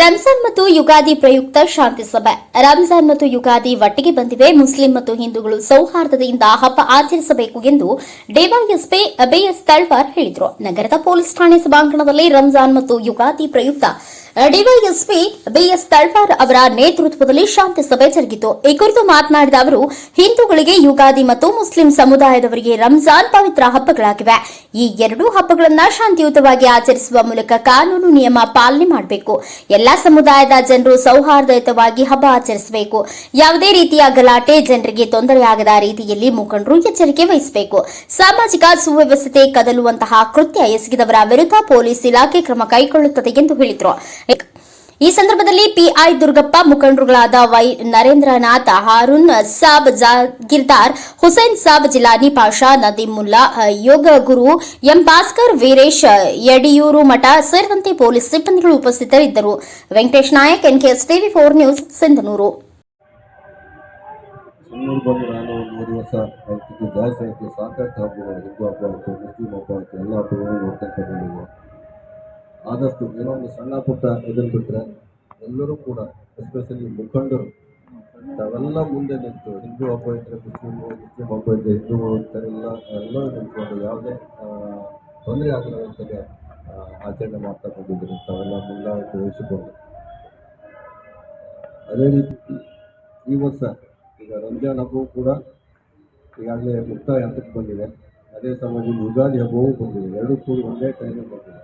ರಂಜಾನ್ ಮತ್ತು ಯುಗಾದಿ ಪ್ರಯುಕ್ತ ಶಾಂತಿ ಸಭೆ. ರಂಜಾನ್ ಮತ್ತು ಯುಗಾದಿ ಒಟ್ಟಿಗೆ ಬಂದಿವೆ. ಮುಸ್ಲಿಂ ಮತ್ತು ಹಿಂದೂಗಳು ಸೌಹಾರ್ದದಿಂದ ಹಬ್ಬ ಆಚರಿಸಬೇಕು ಎಂದು ಡಿವೈಎಸ್ಪಿ ಬಿಎಸ್ ತಳ್ವಾರ್ ಹೇಳಿದರು. ನಗರದ ಪೊಲೀಸ್ ಠಾಣೆ ಸಭಾಂಗಣದಲ್ಲಿ ರಂಜಾನ್ ಮತ್ತು ಯುಗಾದಿ ಪ್ರಯುಕ್ತ ಡಿವೈಎಸ್ಪಿ ಬಿಎಸ್ ತಳ್ವಾರ್ ಅವರ ನೇತೃತ್ವದಲ್ಲಿ ಶಾಂತಿ ಸಭೆ ಜರುಗಿತು. ಈ ಕುರಿತು ಮಾತನಾಡಿದ ಅವರು, ಹಿಂದೂಗಳಿಗೆ ಯುಗಾದಿ ಮತ್ತು ಮುಸ್ಲಿಂ ಸಮುದಾಯದವರಿಗೆ ರಂಜಾನ್ ಪವಿತ್ರ ಹಬ್ಬಗಳಾಗಿವೆ. ಈ ಎರಡೂ ಹಬ್ಬಗಳನ್ನ ಶಾಂತಿಯುತವಾಗಿ ಆಚರಿಸುವ ಮೂಲಕ ಕಾನೂನು, ನಿಯಮ ಪಾಲನೆ ಮಾಡಬೇಕು. ಎಲ್ಲಾ ಸಮುದಾಯದ ಜನರು ಸೌಹಾರ್ದಯುತವಾಗಿ ಹಬ್ಬ ಆಚರಿಸಬೇಕು. ಯಾವುದೇ ರೀತಿಯ ಗಲಾಟೆ ಜನರಿಗೆ ತೊಂದರೆಯಾಗದ ರೀತಿಯಲ್ಲಿ ಮುಖಂಡರು ಎಚ್ಚರಿಕೆ ವಹಿಸಬೇಕು. ಸಾಮಾಜಿಕ ಸುವ್ಯವಸ್ಥೆ ಕದಲುವಂತಹ ಕೃತ್ಯ ಎಸಗಿದವರ ವಿರುದ್ಧ ಪೊಲೀಸ್ ಇಲಾಖೆ ಕ್ರಮ ಕೈಗೊಳ್ಳುತ್ತದೆ ಎಂದು ಹೇಳಿದರು. ಈ ಸಂದರ್ಭದಲ್ಲಿ ಪಿಐ ದುರ್ಗಪ್ಪ ಮುಖಂಡರುಗಳಾದ ವೈ. ನರೇಂದ್ರನಾಥ, ಹಾರೂನ್ ಸಾಬ್ ಜಾಗಿರ್ದಾರ್ ಹುಸೇನ್ ಸಾಬ್ ಜಿಲಾನಿ, ಪಾಷಾ, ನದೀಮುಲ್ಲಾ ಯೋಗ ಗುರು ಎಂ. ಭಾಸ್ಕರ್, ವೀರೇಶ್, ಯಡಿಯೂರು ಮಠ ಸೇರಿದಂತೆ ಪೊಲೀಸ್ ಸಿಬ್ಬಂದಿಗಳು ಉಪಸ್ಥಿತರಿದ್ದರು. Venkatesh Nayak, NKS TV four news, Sindhanur. ಸಾಕಷ್ಟು ಹಬ್ಬಗಳು, ಹಿಂದೂ ಹಬ್ಬ ಮುಸ್ಲಿಂ ಹಬ್ಬ ಎಲ್ಲ ಹಬ್ಬಗಳು ಬಂದಿದ್ದೀವಿ ಆದಷ್ಟು ಏನೋ ಒಂದು ಸಣ್ಣ ಪುಟ್ಟ ಇದನ್ನು ಬಿಟ್ಟರೆ ಎಲ್ಲರೂ ಕೂಡ ಎಸ್ಪೆಷಲಿ ಮುಖಂಡರು, ತಾವೆಲ್ಲ ಮುಂದೆ ನಿಂತು ಹಿಂದೂ ಹಬ್ಬ ಇದ್ದರೆ ಮುಸ್ಲಿಮ್ ಮುಸ್ಲಿಂ ಹಬ್ಬ ಇದ್ದರೆ ಹಿಂದೂ ಇರ್ತಾರೆ ಎಲ್ಲ ನಿಂತ್ಕೊಂಡು ಯಾವುದೇ ತೊಂದರೆ ಆಗದಂತೆ ಆಚರಣೆ ಮಾಡ್ತಾ ಬಂದಿದ್ದೀರಿ ತಾವೆಲ್ಲ ಮುಂದಾಗಿ ವಹಿಸಿಕೊಂಡು ಅದೇ ರೀತಿ ಈ ವರ್ಷ ಈಗ ರಂಜಾನ್ ಹಬ್ಬವೂ ಕೂಡ ಈಗಾಗಲೇ ಮುಕ್ತಾಯ ಹಂತಕ್ಕೆ ಬಂದಿದೆ. ಅದೇ ಸಮಯದಲ್ಲಿ ಯುಗಾದಿ ಹಬ್ಬವೂ ಬಂದಿದೆ. ಎರಡೂ ಕೂಡ ಒಂದೇ ಟೈಮಿಗೆ ಬಂದಿದೆ.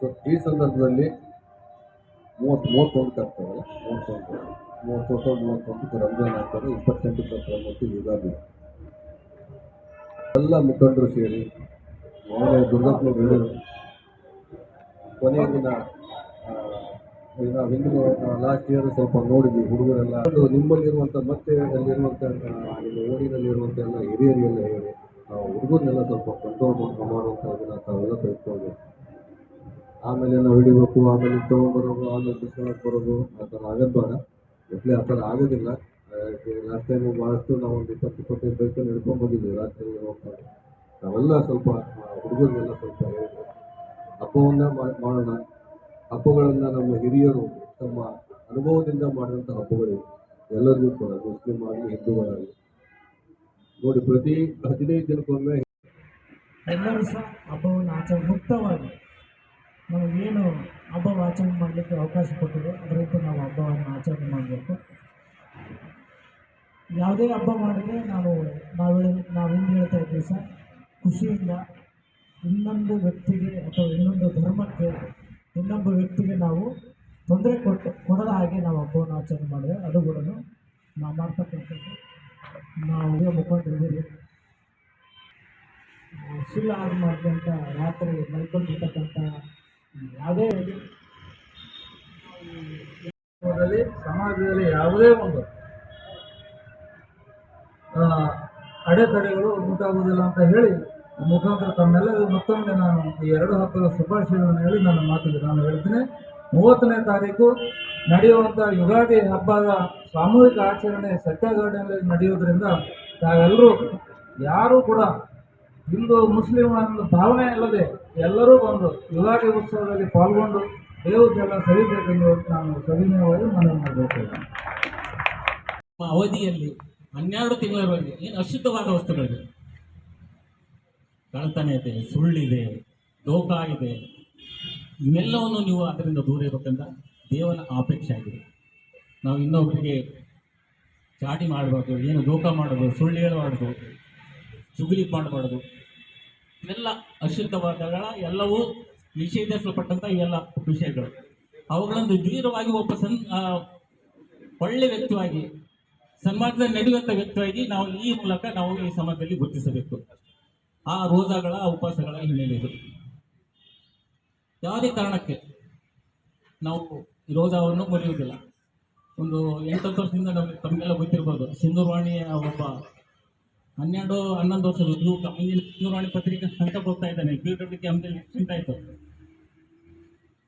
ಸೊ ಈ ಸಂದರ್ಭದಲ್ಲಿ ಮೂವತ್ತು, ಮೂವತ್ತೊಂದು ಕರ್ತವ್ಯ ಮೂವತ್ತೊಂದು ಮೂವತ್ತೊಂದು ಮೂವತ್ತೊಂದಕ್ಕೆ ರಂಜಾನ್ ಆಗ್ತದೆ ಇಪ್ಪತ್ತೆಂಟು ಇಪ್ಪತ್ತೊಂಬತ್ತು ಯುಗಾದಿ ಎಲ್ಲ ಮುಖಂಡರು ಸೇರಿ ಮೊನ್ನೆ ದುರ್ಗಪ್ಪನವ್ರು ಹೇಳಿದರು, ಕೊನೆಯ ದಿನ ನಾವು ಹಿಂದಿನ ಲಾಸ್ಟ್ ಇಯರ್ ಸ್ವಲ್ಪ ನೋಡಿದ್ವಿ, ಹುಡುಗರೆಲ್ಲ. ನಿಮ್ಮಲ್ಲಿರುವಂಥ ಮತ್ತೆ ಅಲ್ಲಿರುವಂಥ ನಿಮ್ಮ ಓಡಿನಲ್ಲಿರುವಂಥ ಎಲ್ಲ ಹಿರಿಯರಿಗೆಲ್ಲ ಹೇಳಿ ನಾವು ಹುಡುಗರನ್ನೆಲ್ಲ ಸ್ವಲ್ಪ ಕಂಟ್ರೋಲ್ ಮಾಡ್ಕೊಂಡು ಮಾಡುವಂಥ ತಾವೆಲ್ಲ ತೆಗೆದುಕೊಂಡು ಆಮೇಲೆ ನಾವು ಹಿಡಿಬೇಕು, ಆಮೇಲೆ ತೊಗೊಂಡ್ಬರೋದು, ಆಮೇಲೆ ಬಿಸ್ಕೊಳಕ್ಕೆ ಬರೋದು, ಆ ಥರ ಆಗೋದು ಬೇಡ ಎಟ್ಲಿ ಆ ಥರ ಆಗೋದಿಲ್ಲ. ಲಾಸ್ಟ್ ಟೈಮ್ ಭಾಳಷ್ಟು ನಾವು ಒಂದು ಇಪ್ಪತ್ತು ಇಪ್ಪತ್ತೈದು ಬೈಕಲ್ಲಿ ಹಿಡ್ಕೊಂಡು ಬಂದಿದ್ದೀವಿ ರಾತ್ರಿ ಹೋಗ್ತಾರೆ ನಾವೆಲ್ಲ ಸ್ವಲ್ಪ ಹುಡುಗರಿಗೆಲ್ಲ ಸ್ವಲ್ಪ ಹೇಳಿದ್ರು. ಹಬ್ಬವನ್ನ ಮಾಡೋಣ. ಹಬ್ಬಗಳನ್ನು ನಮ್ಮ ಹಿರಿಯರು ತಮ್ಮ ಅನುಭವದಿಂದ ಮಾಡಿದಂಥ ಹಬ್ಬಗಳಿವೆ. ಎಲ್ಲರಿಗೂ ಕೂಡ, ಮುಸ್ಲಿಂ ಆಗಲಿ, ಹಿಂದೂಗಳಾಗಲಿ. ನೋಡಿ, ಪ್ರತಿ ಹದಿನೈದು ದಿನಕ್ಕೊಮ್ಮೆ ಎಲ್ಲರೂ ಸಹ ಹಬ್ಬವನ್ನು ಆಚರಣೆ ಮುಕ್ತವಾಗಿ ನಮಗೇನು ಹಬ್ಬ ಆಚರಣೆ ಮಾಡಲಿಕ್ಕೆ ಅವಕಾಶ ಕೊಟ್ಟಿದೆ ಅದರಂತೆ ನಾವು ಹಬ್ಬವನ್ನು ಆಚರಣೆ ಮಾಡಬೇಕು. ಯಾವುದೇ ಹಬ್ಬ ಮಾಡಿದ್ರೆ ನಾವು ನಾವು ನಾವು ಹಿಂದೆ ಹೇಳ್ತಾ ಇದ್ದೀವಿ ಸರ್, ಖುಷಿಯಿಂದ ಇನ್ನೊಂದು ವ್ಯಕ್ತಿಗೆ ಅಥವಾ ಇನ್ನೊಂದು ಧರ್ಮಕ್ಕೆ ಇನ್ನೊಬ್ಬ ವ್ಯಕ್ತಿಗೆ ನಾವು ತೊಂದರೆ ಕೊಟ್ಟು, ಕೊಡದ ಹಾಗೆ ನಾವು ಹಬ್ಬವನ್ನು ಆಚರಣೆ ಮಾಡಿದ್ರೆ ಅದು ಕೂಡ ನಾವು ಮಾಡ್ತಕ್ಕಂಥದ್ದು. ನಾವು ಮುಖಂಡರಿದ್ದೀರಿ ಸುಳ್ಳು ಆಗಿ ಮಾಡಿದಂಥ ರಾತ್ರಿ ಮಲ್ಕೊಂಡಿರ್ತಕ್ಕಂಥ ಯಾವುದೇ ದಲ್ಲಿ ಸಮಾಜದಲ್ಲಿ ಯಾವುದೇ ಒಂದು ಅಡೆತಡೆಗಳು ಉಂಟಾಗುವುದಿಲ್ಲ ಅಂತ ಹೇಳಿ ಮುಖಾಂತರ ತಮ್ಮೆಲ್ಲ ಮತ್ತೊಮ್ಮೆ ನಾನು ಈ ಎರಡು ಹಬ್ಬದ ಶುಭಾಶಯಗಳನ್ನು ಹೇಳಿ ನನ್ನ ಮಾತಿಗೆ ನಾನು ಹೇಳ್ತೇನೆ. ಮೂವತ್ತನೇ ತಾರೀಕು ನಡೆಯುವಂಥ ಯುಗಾದಿ ಹಬ್ಬದ ಸಾಮೂಹಿಕ ಆಚರಣೆ ಸತ್ಯಾಗ್ರಹಣೆಯಲ್ಲಿ ನಡೆಯುವುದರಿಂದ ತಾವೆಲ್ಲರೂ ಯಾರೂ ಕೂಡ ಹಿಂದೂ ಮುಸ್ಲಿಂ ಅನ್ನೋ ಭಾವನೆ ಇಲ್ಲದೆ ಎಲ್ಲರೂ ಬಂದು ಯುಗಾದಿ ಉತ್ಸವದಲ್ಲಿ ಪಾಲ್ಗೊಂಡು ದೇವರಿಗೆಲ್ಲ ಸರಿಬೇಕೆಂದು ನಾನು ಸವಿನಯವಾಗಿ ಮನವಿ ಮಾಡಬೇಕು. ಅವಧಿಯಲ್ಲಿ ಹನ್ನೆರಡು ತಿಂಗಳವರೆಗೆ ಏನು ಅಶುದ್ಧವಾದ ವಸ್ತುಗಳಿವೆ? ಕಳ್ತನ ಇದೆ, ಸುಳ್ಳಿದೆ, ದೋಖ ಇದೆ. ಇವೆಲ್ಲವನ್ನು ನೀವು ಅದರಿಂದ ದೂರ ಇರಬೇಕಂತ ದೇವನ ಅಪೇಕ್ಷೆ ಆಗಿದೆ. ನಾವು ಇನ್ನೊಬ್ಬರಿಗೆ ಚಾಟಿ ಮಾಡಬಾರ್ದು, ಏನು ದೋಖ ಮಾಡೋದು ಸುಳ್ಳು ಹೇಳಬಾರ್ದು, ಚುಗುಲಿ ಮಾಡಬಾರ್ದು. ಇವೆಲ್ಲ ಅಶುದ್ಧವಾದಗಳ ಎಲ್ಲವೂ ನಿಷೇಧಿಸಲ್ಪಟ್ಟಂಥ ಎಲ್ಲ ವಿಷಯಗಳು. ಅವುಗಳನ್ನು ದೂರವಾಗಿ ಒಬ್ಬ ಸನ್ ಒಳ್ಳೆ ವ್ಯಕ್ತಿಯಾಗಿ ಸಮಾಜದಲ್ಲಿ ನಡೆಯುವಂಥ ವ್ಯಕ್ತಿಯಾಗಿ ನಾವು ಈ ಮೂಲಕ ನಾವು ಈ ಸಮಾಜದಲ್ಲಿ ಗುರುತಿಸಬೇಕು. ಆ ರೋಜಾಗಳ ಉಪವಾಸಗಳ ಹಿನ್ನೆಲೆಯಲ್ಲಿ ಯಾವುದೇ ಕಾರಣಕ್ಕೆ ನಾವು ರೋಜಾವನ್ನು ಮುರಿಯುವುದಿಲ್ಲ. ಒಂದು ಎಂಟತ್ತು ವರ್ಷದಿಂದ ನಮಗೆ ತಮಗೆಲ್ಲ ಗೊತ್ತಿರ್ಬೋದು ಸಿಂಧೂರ್ವಾಣಿಯ ಒಬ್ಬ ಹನ್ನೆರಡು, ಹನ್ನೊಂದು ವರ್ಷದ ಉದ್ಯೋಗ ಮುಂದಿನ ದೂರವಾಣಿ ಪತ್ರಿಕೆ ಅಂತ ಹೋಗ್ತಾ ಇದ್ದಾನೆ. ಪಿ ಡಬ್ಲ್ಯೂ ಕೆ ಚಿಂತ ಆಯಿತು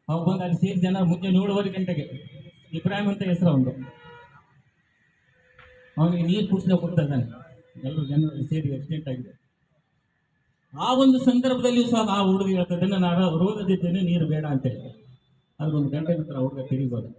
ಅವಾಗ ಬಂದು ಅಲ್ಲಿ ಸೇರಿ ಜನ ಮುಂಜಾನೆ ಏಳುವರೆ ಗಂಟೆಗೆ. ಇಬ್ರಾಹಿಂ ಅಂತ ಹೆಸರು ಒಂದು ಅವನಿಗೆ ನೀರು ಕುಡಿಸ್ಲಿಕ್ಕೆ ಹೋಗ್ತಾ ಇದ್ದಾನೆ. ಎಲ್ಲರೂ ಜನರಲ್ಲಿ ಸೇರಿ ಆಕ್ಸಿಡೆಂಟ್ ಆಗಿದೆ. ಆ ಒಂದು ಸಂದರ್ಭದಲ್ಲಿಯೂ ಸಹ ಆ ಹುಡುಗ ಇದ್ದಾನೆ, ನಾನು ರೋಗದಿದ್ದೇನೆ ನೀರು ಬೇಡ ಅಂತೇಳಿ. ಒಂದು ಗಂಟೆ ನಂತರ ಹುಡುಗ ತಿರುಗೋದು